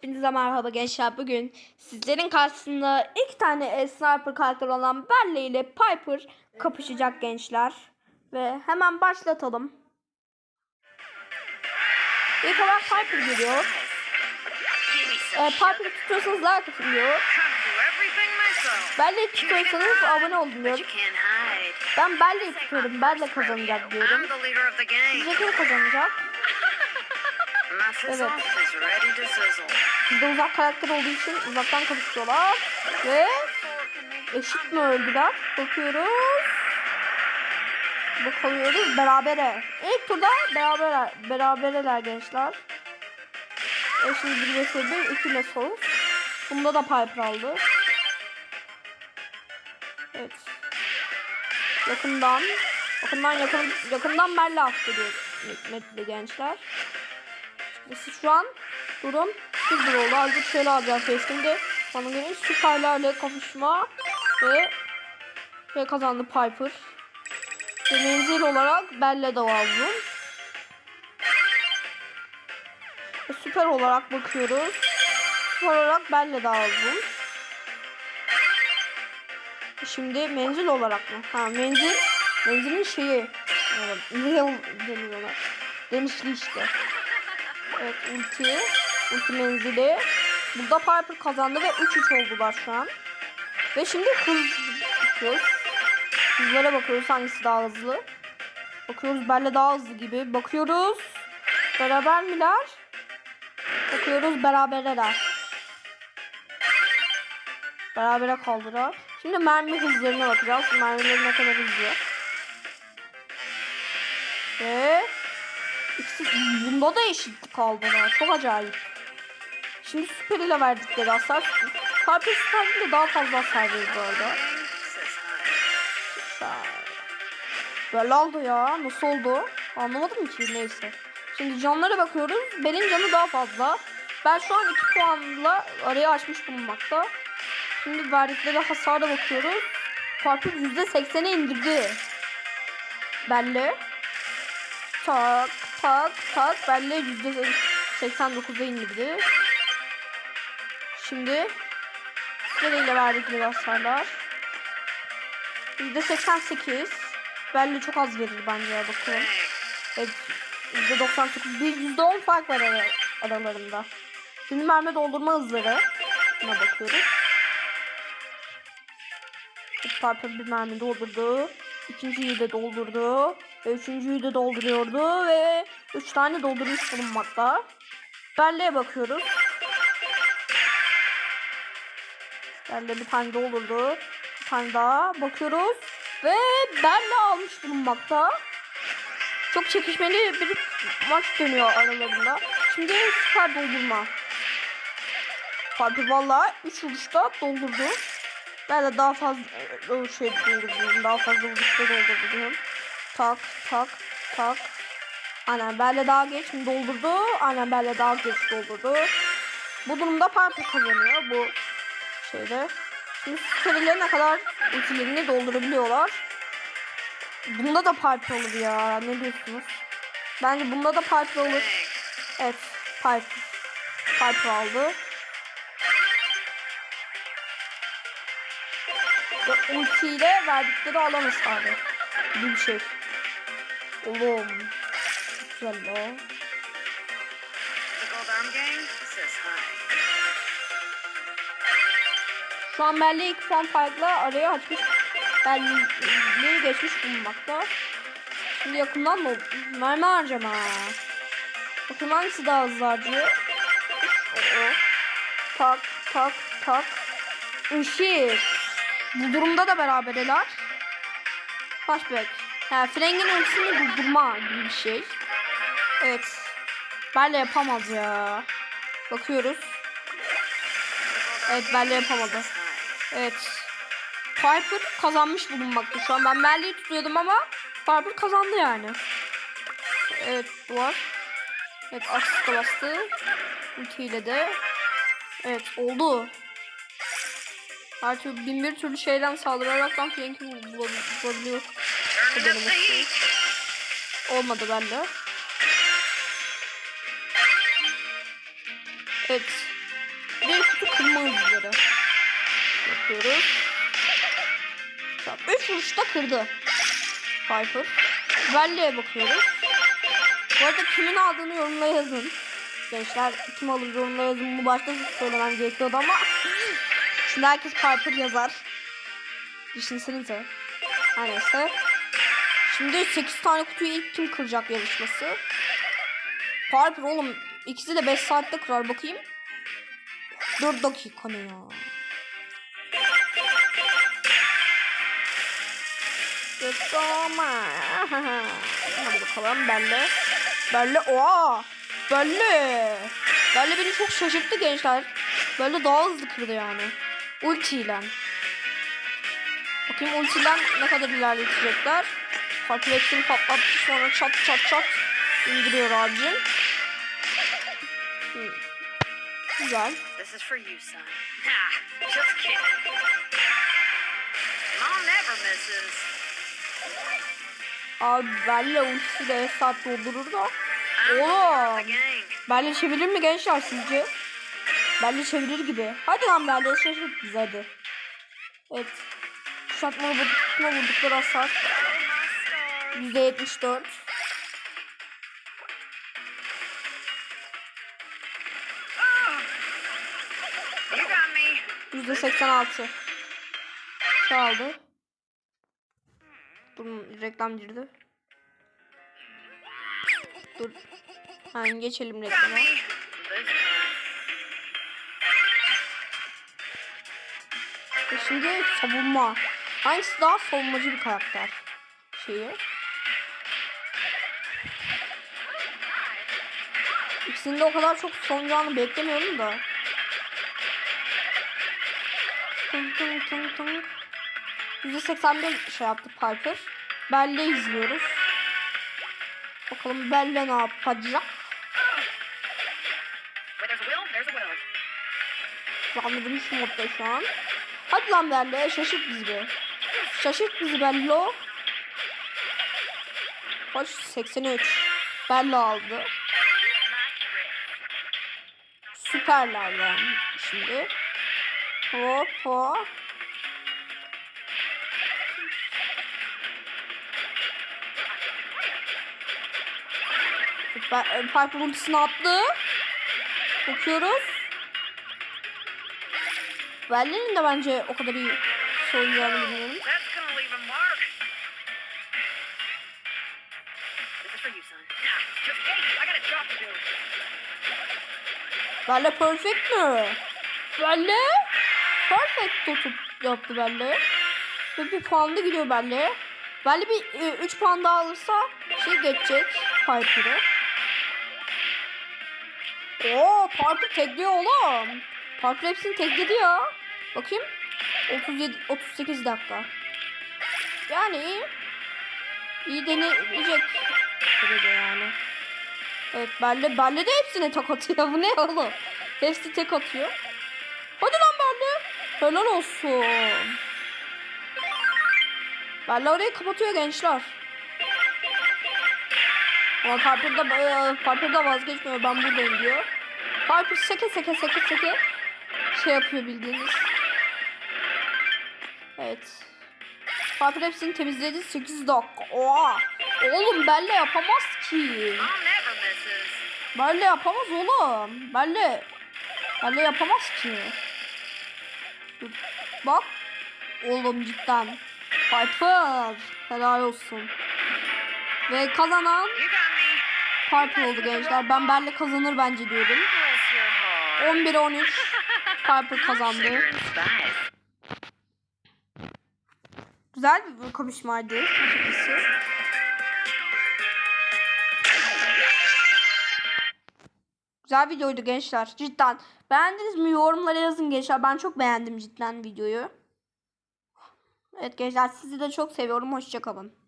Hepinize merhaba gençler. Bugün sizlerin karşısında iki tane sniper karakter olan Belle ile Piper kapışacak gençler. Ve hemen başlatalım. İlk olarak Piper geliyor. Ee, Piper'ı tutuyorsanız like atın diyor. Belle'yi tutuyorsanız abone olun diyor. Ben Belle'yi tutuyorum. Belle kazanacak diyorum. Sizce kim kazanacak? Evet. Bizde uzak karakter olduğu için uzaktan kapışıyorlar. Ve eşit mi öldüler? Bakıyoruz. Bakıyoruz berabere. İlk turda beraber berabereler gençler. E şimdi 1 vs 1 2 ile. Bunda da Piper aldı. Evet. Yakından yakından yakın yakından Merle attı diyor gençler. İşte şu an durum bir bir oldu. Azıcık şöyle alacağız seçtimde. Bana göre süperlerle kapışma ve ve kazandı Piper. Ve menzil olarak Belle de lazım. Ve süper olarak bakıyoruz. Süper olarak Belle de lazım. Şimdi menzil olarak mı? Ha menzil. Menzilin şeyi. Evet, ne deniyorlar? Genişliği işte. Evet ulti. Ulti menzili. Burada Piper kazandı ve 3-3 oldular şu an. Ve şimdi hız. Hız. Hızlara bakıyoruz hangisi daha hızlı. Bakıyoruz Belle daha hızlı gibi. Bakıyoruz. Beraber miler? Bakıyoruz berabereler. Berabere kaldılar. Şimdi mermi hızlarına bakacağız. Mermileri ne kadar hızlı. Ve bunda da eşitlik kaldılar. Çok acayip. Şimdi süper ile verdikleri hasar. Piper süper ile daha fazla hasar arada. Süper. Böyle oldu ya. Nasıl oldu? Anlamadım ki neyse. Şimdi canlara bakıyoruz. Benim canı daha fazla. Ben şu an 2 puanla arayı açmış bulunmakta. Şimdi verdikleri hasara bakıyoruz. Piper %80'e indirdi. Belli. Tak tak tak benle yüzde 89'a indirdi. Şimdi nereyle verdikleri hasarlar? Yüzde 88. Benle çok az verir bence ya bakalım. Evet. Yüzde 99. Bir yüzde 10 fark var ara, aralarında. Şimdi mermi doldurma hızları. Buna bakıyoruz. Piper bir mermi doldurdu. İkinciyi de doldurdu. Ve üçüncüyü de dolduruyordu ve üç tane doldurmuş bulunmakta. Belle'ye bakıyoruz. Belle bir tane doldurdu. Bir tane daha bakıyoruz. Ve Belle almış bulunmakta. Çok çekişmeli bir maç dönüyor aralarında. Şimdi süper doldurma. Piper valla 3 vuruşta doldurdu. Ben de daha fazla o şey doldurdum. Daha fazla vuruşta doldurdum. Tak tak tak. Aynen Belle daha geç doldurdu? Aynen Belle daha geç doldurdu. Bu durumda Piper kazanıyor bu şeyde. Şimdi ne kadar ultilerini doldurabiliyorlar. Bunda da Piper olur ya. Ne diyorsunuz? Bence bunda da Piper olur. Evet. Piper. Piper aldı. Ve ultiyle verdikleri alan hasarı. Gibi bir şey. Oğlum. Güzel la. Şu an Belli ilk puan farkla araya açmış. Belli'yi geçmiş bulunmakta. Şimdi yakından mı? Mermi harcama. Bakın hangisi daha hızlı harcıyor? Tak tak tak. Işık. Bu durumda da beraberler. Flashback. Yani Frank'in ultisini durdurma gibi bir şey. Evet. Belle yapamaz ya. Bakıyoruz. Evet Belle yapamadı. Evet. Piper kazanmış bulunmakta şu an. Ben Belle'yi tutuyordum ama Piper kazandı yani. Evet duvar. Evet asiste bastı. Ultiyle de. Evet oldu. Türlü bin bir türlü şeyden saldıraraktan Frank'i bulabiliyor. Denemesi. Olmadı bende. Evet. Bir kutu kırma hızları. Yapıyoruz. Tamam, Üç vuruşta kırdı. Piper. Valley'e bakıyoruz. Bu arada kimin aldığını yorumlara yazın. Gençler kim alır yorumlara yazın. Bunu başta söylemem gerekiyordu ama şimdi herkes Piper yazar. Düşünsenize. Her neyse. Şimdi 8 tane kutuyu ilk kim kıracak yarışması. Piper oğlum ikisi de 5 saatte kırar bakayım. 4 dakika ne ya. Mine. Hadi bakalım Belle. Belle oha. Belle. Belle beni çok şaşırttı gençler. Belle daha hızlı kırdı yani. Ultiyle. Bakayım ultiden ne kadar ilerletecekler. Farklı hepsini patlattı sonra çat çat çat indiriyor. Hmm. Güzel. This is for you, son. Nah, just kidding. Mom never misses. Abi Belle ultisi de saat doldurur da. Oğlum. Belle çevirir mi gençler sizce? Belle çevirir gibi. Hadi lan Belle şaşırt bizi hadi. Evet. Kuşatmalı vurduklarına vurdukları hasar. Oh, my star. %74. Oh. You got me. %86. Çaldı. Bunun reklam girdi. Dur. Hemen geçelim reklama. E Şimdi savunma. Hangisi daha savunmacı bir karakter? Şeyi. İkisinde o kadar çok savunacağını beklemiyorum da. Tın tın tın tın. %81 şey yaptı Piper. Belle izliyoruz. Bakalım Belle ne yapacak? Anladım şu modda şu an. Hadi lan Belle şaşırt bizi be. Şaşırt bizi Bello. Kaç? 83. Bello aldı. Süperler yani şimdi. Hop hop. E, Piper ultisini attı. Bakıyoruz. Berlin'in de bence o kadar iyi soyunacağını bilmiyorum. Belle perfect mi? Belle perfect tutup yaptı Belle. Ve bir puan da gidiyor Belle. Belle bir 3 puan daha alırsa şey geçecek Piper'ı. Oo Piper tekliyor oğlum. Piper hepsini tekledi ya. Bakayım. 37 38 dakika. Yani iyi. Deneyecek. Yani. Evet Belle, Belle de hepsine tek atıyor. Bu ne oğlum? Hepsi tek atıyor. Hadi lan Belle. Helal olsun. Belle orayı kapatıyor gençler. Ama Piper da, Piper da vazgeçmiyor. Ben buradayım diyor. Piper seke seke seke seke şey yapıyor bildiğiniz. Evet. Piper hepsini temizledi 8 dakika. Oha. Oğlum Belle yapamaz ki. Mom Belle yapamaz oğlum. Belle. Belle yapamaz ki. Bak. Oğlum cidden. Piper. Helal olsun. Ve kazanan. Piper oldu gençler. Ben Belle kazanır bence diyordum. Bless your heart. 11'e 13. Piper kazandı. Güzel bir konuşmaydı açıkçası. Güzel videoydu gençler. Cidden. Beğendiniz mi? Yorumlara yazın gençler. Ben çok beğendim cidden videoyu. Evet gençler sizi de çok seviyorum. Hoşçakalın.